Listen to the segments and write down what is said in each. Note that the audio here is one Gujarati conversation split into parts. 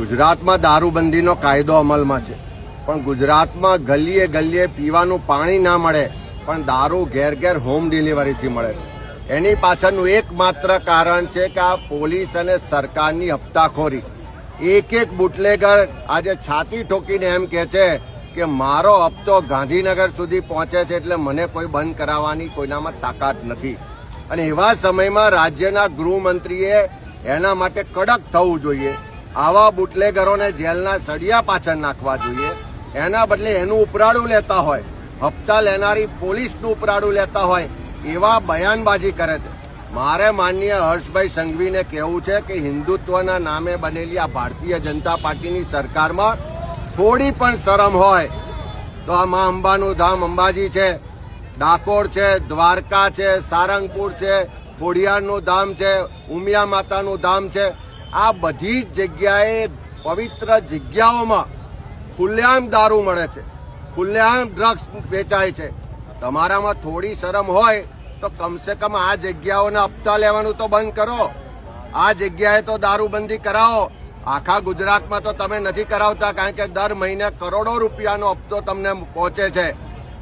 ગુજરાતમાં દારૂબંધીનો કાયદો અમલમાં છે. પણ ગુજરાતમાં ગલીએ ગલીએ પીવાનું પાણી ના મળે, પણ દારૂ ઘેર ઘેર હોમ ડિલિવરીથી મળે છે. એની પાછળનું એકમાત્ર કારણ છે કે આ પોલીસ અને સરકારની હપ્તાખોરી. એક એક બુટલેગર આજે છાતી ઠોકીને એમ કહે છે કે મારો હપ્તો ગાંધીનગર સુધી પહોંચે છે એટલે મને કોઈ બંધ કરાવવાની કોઈનામાં તાકાત નથી. અને એવા સમયમાં રાજ્યના ગૃહમંત્રીએ એના માટે કડક થવું જોઈએ. આવા બુટલેગરોને જેલના સળિયા પાછળ નાખવા જોઈએ. એના બદલે એનું ઉપરાડું લેતા હોય. હપ્તા લેનારી પોલીસનું ઉપરાડું લેતા હોય. એવા બયાનબાજી કરે છે. મારે માનનીય હર્ષભાઈ સંઘવીને કહેવું છે કે હિન્દુત્વના નામે બનેલી આ ભારતીય જનતા પાર્ટીની સરકારમાં થોડી પણ શરમ હોય તો આ મા અંબાનું ધામ અંબાજી છે, ડાકોર છે, દ્વારકા છે, સારંગપુર છે, ખોડિયારનું ધામ છે, ઉમિયા માતાનું ધામ છે આ બધી જ જગ્યાએ પવિત્ર જગ્યાઓમાં ખુલ્લેઆમ દારૂ મળે છે. ખુલ્લેઆમ ડ્રગ્સ વેચાય છે. તમારામાં થોડી શરમ હોય તો કમસે કમ આ જગ્યાઓના હપ્તા લેવાનું તો બંધ કરો. આ જગ્યાએ તો દારૂબંધી કરાવો. આખા ગુજરાતમાં તો તમે નથી કરાવતા કારણ કે દર મહિને કરોડો રૂપિયાનો હપ્તો તમને પહોંચે છે.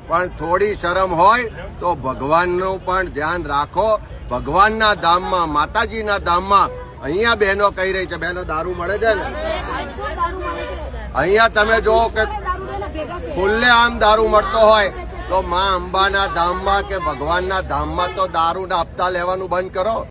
પણ થોડી શરમ હોય તો ભગવાનનું પણ ધ્યાન રાખો. ભગવાનના ધામમાં, માતાજીના ધામમાં અહીંયા બહેનો કહી રહી છે, બહેનો, દારૂ મળે છે ને? અહીંયા તમે જો કે ખુલ્લે આમ દારૂ મળતો હોય તો મા અંબાના ધામમાં કે ભગવાનના ધામમાં તો દારૂ હપ્તા લેવાનું બંધ કરો.